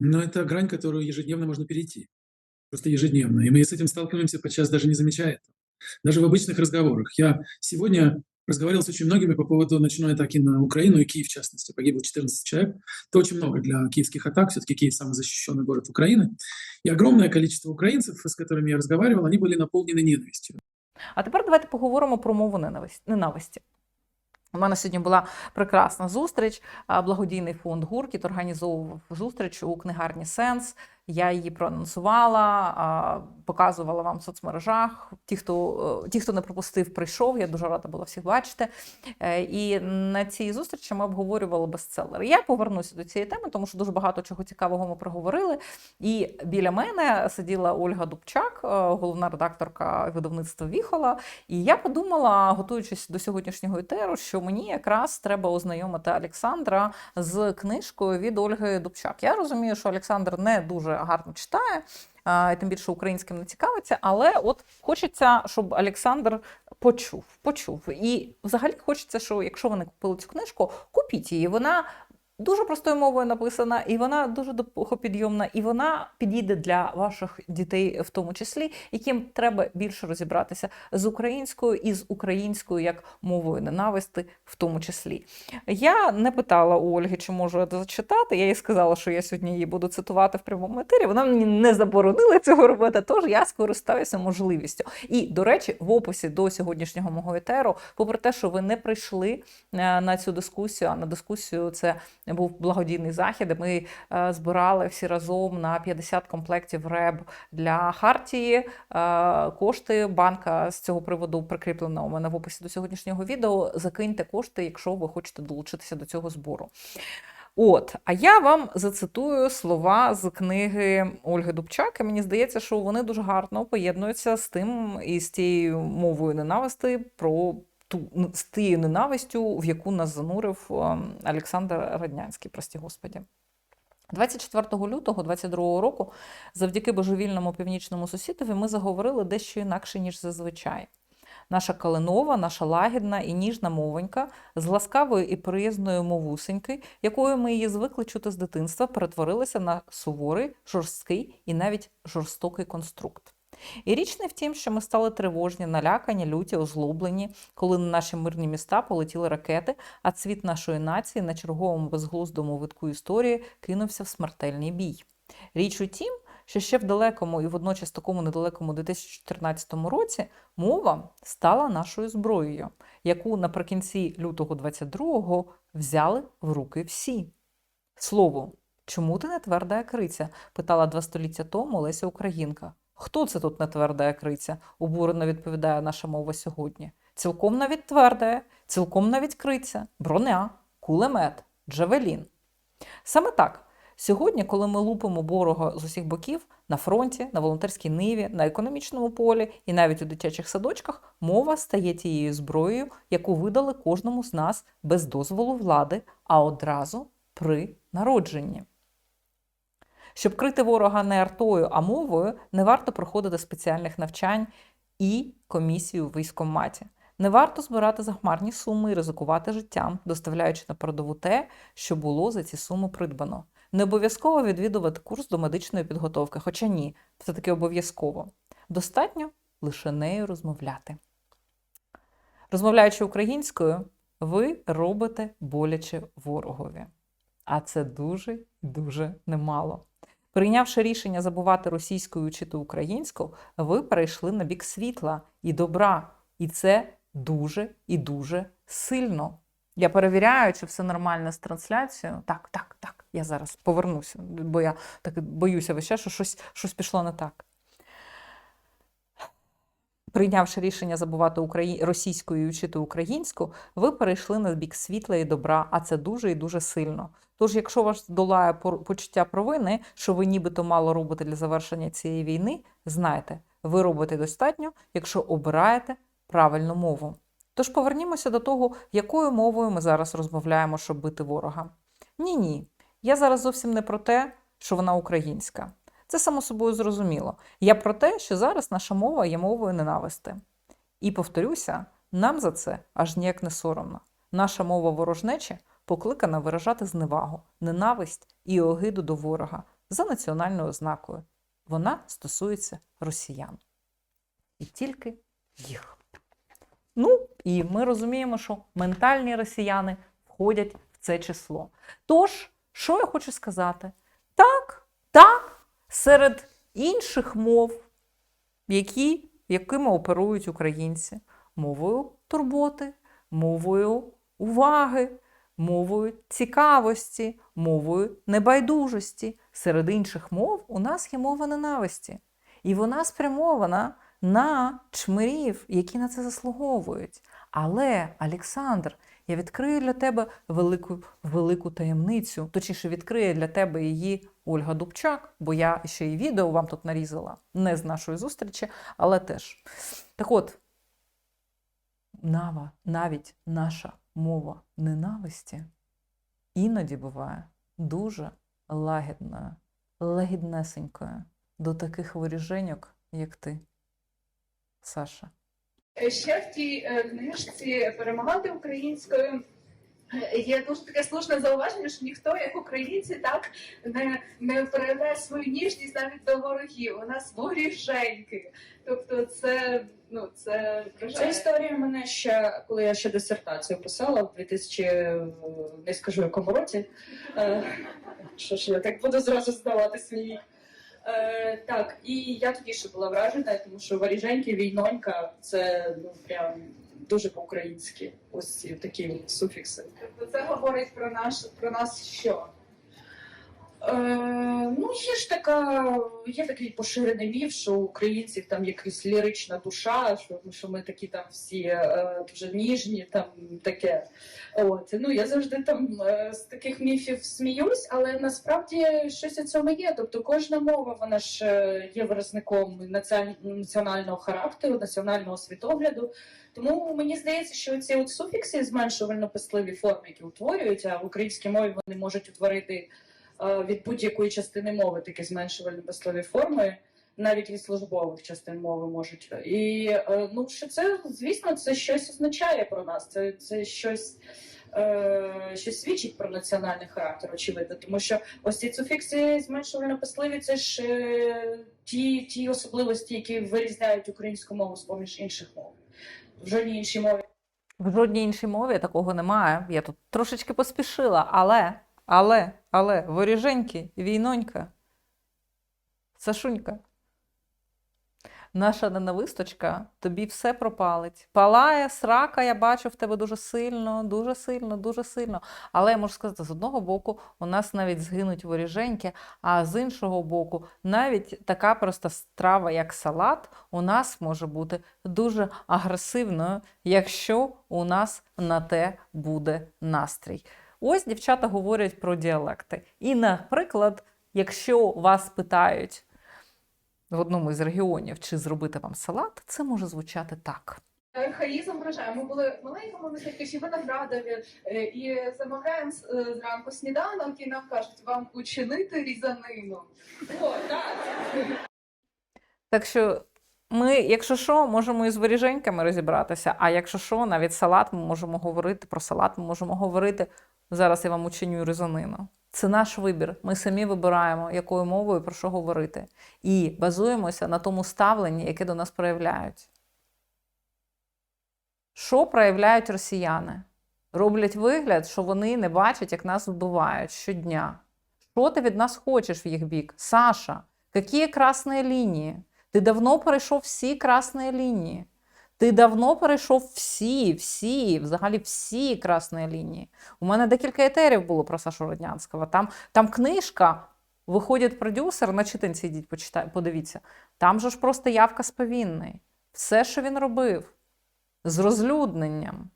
Но это грань, которую ежедневно можно перейти. Просто ежедневно. И мы с этим сталкиваемся, подчас даже не замечая этого. Даже в обычных разговорах. Я сегодня разговаривал с очень многими по поводу ночной атаки на Украину и Киев, в частности. Погибло 14 человек. Это очень много для киевских атак. Все-таки Киев самый защищенный город Украины. И огромное количество украинцев, с которыми я разговаривал, они были наполнены ненавистью. А тепер давайте поговоримо про мову ненависті- ненависті. У мене сьогодні була прекрасна зустріч. Благодійний фонд Гуркіт організовував зустріч у книгарні Сенс. Я її проанонсувала, показувала вам в соцмережах. Ті, хто, е, ті, хто не пропустив, прийшов. Я дуже рада була всіх бачити. Е, І на цій зустрічі ми обговорювали бестселери. Я повернуся до цієї теми, тому що дуже багато чого цікавого ми проговорили. І біля мене сиділа Ольга Дубчак, е, головна редакторка видавництва Віхола. І я подумала, готуючись до сьогоднішнього етеру, що мені якраз треба ознайомити Олександра з книжкою від Ольги Дубчак. Я розумію, що Олександр не дуже гарно читає. і Тим більше українським не цікавиться, але от хочеться, щоб Олександр почув, почув. І взагалі хочеться, що якщо ви не купили цю книжку, купіть її. Вона дуже простою мовою написана, і вона дуже допохопідйомна, і вона підійде для ваших дітей, в тому числі, яким треба більше розібратися з українською і з українською як мовою ненависти, в тому числі. Я не питала у Ольги, чи можу я зачитати. Я їй сказала, що я сьогодні її буду цитувати в прямому етері. Вона мені не заборонила цього робити, тож я скористаюся можливістю. І, до речі, в описі до сьогоднішнього мого етеру, попри те, що ви не прийшли е, на цю дискусію, а на дискусію це був благодійний захід. де Ми е, збирали всі разом на 50 комплектів РЕБ для Хартії. Е, Кошти банка з цього приводу прикріплена у мене в описі до сьогоднішнього відео. Закиньте кошти, якщо ви хочете долучитися до цього збору. От, а я вам зацитую слова з книги Ольги Дубчак. І мені здається, що вони дуже гарно поєднуються з тим і з тією мовою ненависти про ту з тією ненавистю, в яку нас занурив ем, Олександр Раднянський, прості господі. 24 лютого 22 року, завдяки божевільному північному сусідові, ми заговорили дещо інакше, ніж зазвичай. Наша калинова, наша лагідна і ніжна мовонька з ласкавою і приязною мовусеньки, якою ми її звикли чути з дитинства, перетворилася на суворий, жорсткий і навіть жорстокий конструкт. І річ не в тім, що ми стали тривожні, налякані, люті, озлоблені, коли на наші мирні міста полетіли ракети, а цвіт нашої нації на черговому безглуздому витку історії кинувся в смертельний бій. Річ у тім, що ще в далекому і водночас такому недалекому 2014 році мова стала нашою зброєю, яку наприкінці лютого 22-го взяли в руки всі. Слово, чому ти не тверда як криця? питала два століття тому Леся Українка. Хто це тут не тверда криця? обурено відповідає наша мова сьогодні. Цілком навіть тверда, цілком навіть криця, броня, кулемет, джавелін. Саме так. Сьогодні, коли ми лупимо ворога з усіх боків на фронті, на волонтерській ниві, на економічному полі і навіть у дитячих садочках, мова стає тією зброєю, яку видали кожному з нас без дозволу влади, а одразу при народженні. Щоб крити ворога не артою, а мовою, не варто проходити спеціальних навчань і комісію в військкоматі. Не варто збирати захмарні суми і ризикувати життям, доставляючи на передову те, що було за ці суми придбано. Не обов'язково відвідувати курс до медичної підготовки, хоча ні, це таки обов'язково. Достатньо лише нею розмовляти. Розмовляючи українською, ви робите боляче ворогові. А це дуже дуже немало. Прийнявши рішення забувати російською чи то українською, ви перейшли на бік світла і добра. І це дуже і дуже сильно. Я перевіряю, чи все нормально з трансляцією. Так, так, так. Я зараз повернуся, бо я так боюся час, що щось, щось пішло не так. Прийнявши рішення забувати украї... російською і вчити українську, ви перейшли на бік світла і добра, а це дуже і дуже сильно. Тож, якщо вас долає почуття провини, що ви нібито мало робите для завершення цієї війни, знайте, ви робите достатньо, якщо обираєте правильну мову. Тож повернімося до того, якою мовою ми зараз розмовляємо, щоб бити ворога. Ні, ні. Я зараз зовсім не про те, що вона українська. Це само собою зрозуміло. Я про те, що зараз наша мова є мовою ненависти. І повторюся, нам за це аж ніяк не соромно. Наша мова ворожнечі покликана виражати зневагу, ненависть і огиду до ворога, за національною ознакою. Вона стосується росіян. І тільки їх. Ну, і ми розуміємо, що ментальні росіяни входять в це число. Тож, що я хочу сказати? Так, так, серед інших мов, які, якими оперують українці, мовою турботи, мовою уваги, мовою цікавості, мовою небайдужості. Серед інших мов у нас є мова ненависті. І вона спрямована на чмирів, які на це заслуговують. Але, Олександр, я відкрию для тебе велику, велику таємницю. Точніше, відкриє для тебе її Ольга Дубчак, бо я ще і відео вам тут нарізала, не з нашої зустрічі, але теж. Так от, нава, навіть наша мова ненависті іноді буває дуже лагідною, лагіднесенькою до таких виріженьок, як ти, Саша. Е, Ще в тій е, книжці перемагати українською. Є дуже таке слушне зауваження, що ніхто, як українці, так не, не проявляє свою ніжність навіть до ворогів. У нас воріженьки. Тобто, це ну це Ця історія мене ще, коли я ще дисертацію писала в 2000, е, не скажу якому році. Що ж я так буду зразу здавати свій. Е, так, і я тоді ще була вражена, тому що варіженьки, війнонька це ну прям дуже по-українськи. Ось ці такі суфікси. Тобто це говорить про наш про нас що? Е, ну, є ж така, є такий поширений міф, що українців там якась лірична душа, що, що ми такі там всі е, дуже ніжні, там таке. От. Ну, я завжди там е, з таких міфів сміюсь, але насправді щось у цьому є. Тобто кожна мова, вона ж е, є виразником націон- національного характеру, національного світогляду. Тому мені здається, що ці от суфікси зменшувально-писливі форми, які утворюють, а в українській мові вони можуть утворити від будь-якої частини мови такі зменшувальні писливі форми, навіть від службових частин мови можуть. І е, ну, що це, звісно, це щось означає про нас. Це, це щось. е, Що свідчить про національний характер, очевидно, тому що ось ці суфікси зменшувально писливі це ж е, ті, ті особливості, які вирізняють українську мову з поміж інших мов. В жодній іншій мові В жодній іншій мові такого немає. Я тут трошечки поспішила, але, але, але, воріженьки, війнонька, Сашунька. Наша ненависточка тобі все пропалить. Палає, срака, я бачу в тебе дуже сильно, дуже сильно, дуже сильно. Але я можу сказати, з одного боку, у нас навіть згинуть воріженьки, а з іншого боку, навіть така проста страва, як салат, у нас може бути дуже агресивною, якщо у нас на те буде настрій. Ось дівчата говорять про діалекти. І, наприклад, якщо вас питають в одному із регіонів, чи зробити вам салат, це може звучати так. Архаїзм вражає. Ми були маленькому містечку виноградові е, і замовляємо е, зранку сніданок, і нам кажуть, вам учинити різанину. О, так. Так що ми, якщо що, можемо із виріженьками розібратися, а якщо що, навіть салат ми можемо говорити про салат, ми можемо говорити. Зараз я вам учиню різанину. Це наш вибір. Ми самі вибираємо, якою мовою про що говорити. І базуємося на тому ставленні, яке до нас проявляють. Що проявляють росіяни? Роблять вигляд, що вони не бачать, як нас вбивають щодня. Що ти від нас хочеш в їх бік? Саша, які красні лінії? Ти давно перейшов всі красні лінії. Ти давно перейшов всі, всі, взагалі всі красні лінії. У мене декілька етерів було про Сашу Роднянського. Там, там книжка, виходить продюсер, на читанці йдіть, почитай, подивіться. Там же ж просто явка з. Все, що він робив з розлюдненням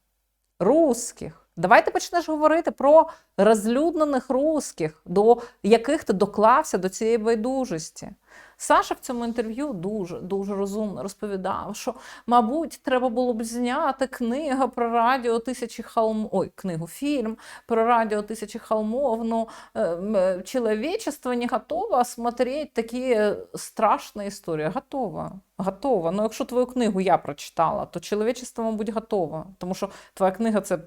русських. Давайте почнеш говорити про розлюднених русських, до яких ти доклався до цієї байдужості. Саша в цьому інтерв'ю дуже дуже розумно розповідав, що, мабуть, треба було б зняти книгу про радіо тисячі холмов, ой, книгу, фільм про радіо тисячі холмов. Ну, е, м, человечество не готово смотреть такі е, страшні історії. Готово. Готово. Ну, якщо твою книгу я прочитала, то чоловічество, мабуть, готово. Тому що твоя книга це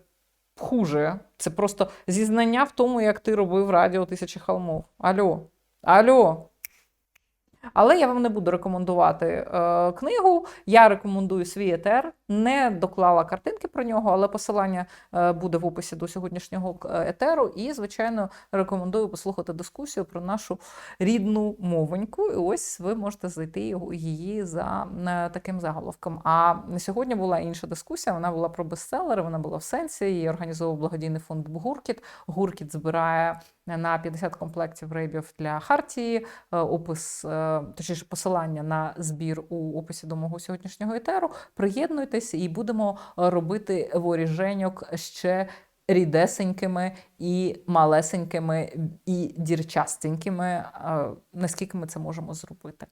хуже. Це просто зізнання в тому, як ти робив радіо тисячі холмов. Алло. Алло. Але я вам не буду рекомендувати е, книгу. Я рекомендую свій етер. Не доклала картинки про нього, але посилання е, буде в описі до сьогоднішнього е, етеру. І, звичайно, рекомендую послухати дискусію про нашу рідну мовоньку. І ось ви можете знайти її за е, таким заголовком. А сьогодні була інша дискусія. Вона була про бестселери, вона була в сенсі. Її організовував благодійний фонд Гуркіт. Гуркіт збирає на 50 комплектів рейбів для Хартії. Е, Опис, е, точніше, посилання на збір у описі до мого сьогоднішнього етеру. Приєднуйтесь і будемо е, робити воріженьок ще рідесенькими і малесенькими, і дірчастенькими, е, наскільки ми це можемо зробити.